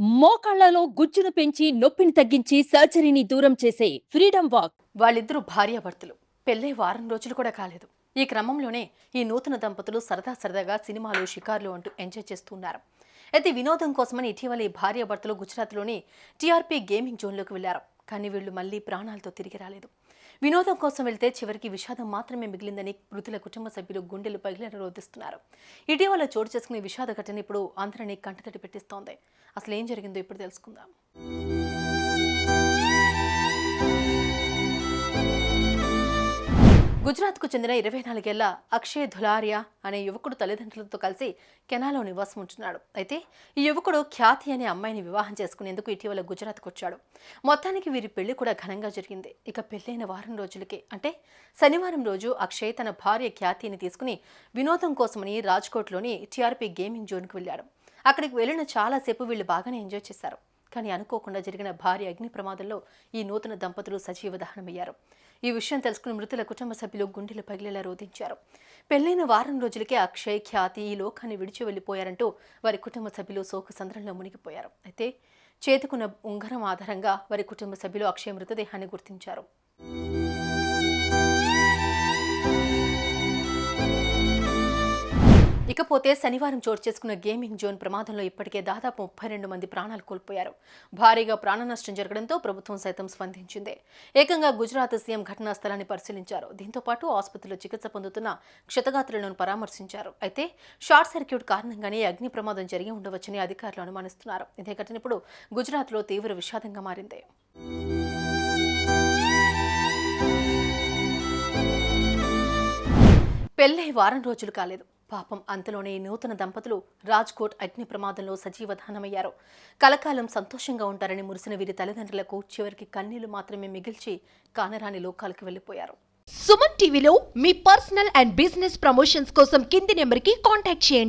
మోకాళ్ళలో గుజ్జును పెంచి నొప్పిని తగ్గించి సర్జరీని దూరం చేసే ఫ్రీడమ్ వాక్. వాళ్ళిద్దరూ భార్యాభర్తలు. పెళ్ళై వారం రోజులు కూడా కాలేదు. ఈ క్రమంలోనే ఈ నూతన దంపతులు సరదా సరదాగా సినిమాలు షికార్లు అంటూ ఎంజాయ్ చేస్తున్నారు. అయితే వినోదం కోసమని ఇటీవల ఈ భార్యాభర్తలు గుజరాత్లోని టీఆర్పీ గేమింగ్ జోన్లోకి వెళ్ళారు. కానీ వీళ్ళు మళ్ళీ ప్రాణాలతో తిరిగి రాలేదు. వినోదం కోసం వెళ్తే చివరికి విషాదం మాత్రమే మిగిలిందని మృతుల కుటుంబ సభ్యులు గుండెలు పగిలిన రోధిస్తున్నారు. ఇటీవల చోటు చేసుకునే విషాద ఘటన ఇప్పుడు అందరినీ కంటతడి పెట్టిస్తోంది. అసలు ఏం జరిగిందో ఇప్పుడు తెలుసుకుందాం. గుజరాత్కు చెందిన ఇరవై నాలుగేళ్ళ అక్షయ్ ధులారియా అనే యువకుడు తల్లిదండ్రులతో కలిసి కెనాలో నివాసం ఉంటున్నాడు అయితే ఈ యువకుడు ఖ్యాతి అనే అమ్మాయిని వివాహం చేసుకునేందుకు ఇటీవల గుజరాత్కు వచ్చాడు మొత్తానికి వీరి పెళ్ళి కూడా ఘనంగా జరిగింది. ఇక పెళ్ళైన వారం రోజులకే. అంటే శనివారం రోజు అక్షయ్ తన భార్య ఖ్యాతిని తీసుకుని వినోదం కోసమని రాజ్కోట్లోని టీఆర్పీ గేమింగ్ జోన్కు వెళ్ళాడు. అక్కడికి వెళ్ళిన చాలాసేపు వీళ్ళు బాగానే ఎంజాయ్ చేశారు. కానీ అనుకోకుండా జరిగిన భారీ అగ్ని ప్రమాదంలో ఈ నూతన దంపతులు సజీవ దహనమయ్యారు. ఈ విషయం తెలుసుకుని మృతుల కుటుంబ సభ్యులు గుండెలు పగిలేలా రోధించారు. పెళ్ళైన వారం రోజులకే అక్షయ్ ఖ్యాతి ఈ లోకాన్ని విడిచి వెళ్ళిపోయారంటూ వారి కుటుంబ సభ్యులు శోక సంద్రంలో మునిగిపోయారు. అయితే చేతుకున్న ఉంగరం ఆధారంగా వారి కుటుంబ సభ్యులు అక్షయ్ మృతదేహాన్ని గుర్తించారు. ఇకపోతే శనివారం చోటు చేసుకున్న గేమింగ్ జోన్ ప్రమాదంలో ఇప్పటికే దాదాపు ముప్పై రెండు మంది ప్రాణాలు కోల్పోయారు. భారీగా ప్రాణ నష్టం జరగడంతో ప్రభుత్వం సైతం స్పందించింది. ఏకంగా గుజరాత్ సీఎం ఘటనా స్థలాన్ని పరిశీలించారు. దీంతో పాటు ఆసుపత్రిలో చికిత్స పొందుతున్న క్షతగాత్రులను పరామర్శించారు. అయితే షార్ట్ సర్క్యూట్ కారణంగానే అగ్ని ప్రమాదం జరిగి ఉండవచ్చని అధికారులు అనుమానిస్తున్నారు. ఇదే ఘటన ఇప్పుడు గుజరాత్లో తీవ్ర విషాదంగా మారింది. పెళ్ళై వారం రోజులు కాలేదు. పాపం అంతలోనే నూతన దంపతులు రాజ్కోట్ అగ్ని ప్రమాదంలో సజీవధానమయ్యారు. కలకాలం సంతోషంగా ఉంటారని మురిసిన వీరి తల్లిదండ్రులకు చివరికి కన్నీళ్ళు మాత్రమే మిగిల్చి కానరాని లోకాలకు వెళ్ళిపోయారు సుమన్ టీవీలో మీ పర్సనల్ అండ్ బిజినెస్ ప్రమోషన్స్ కోసం కింది నెంబర్కి కాంటాక్ట్ చేయండి.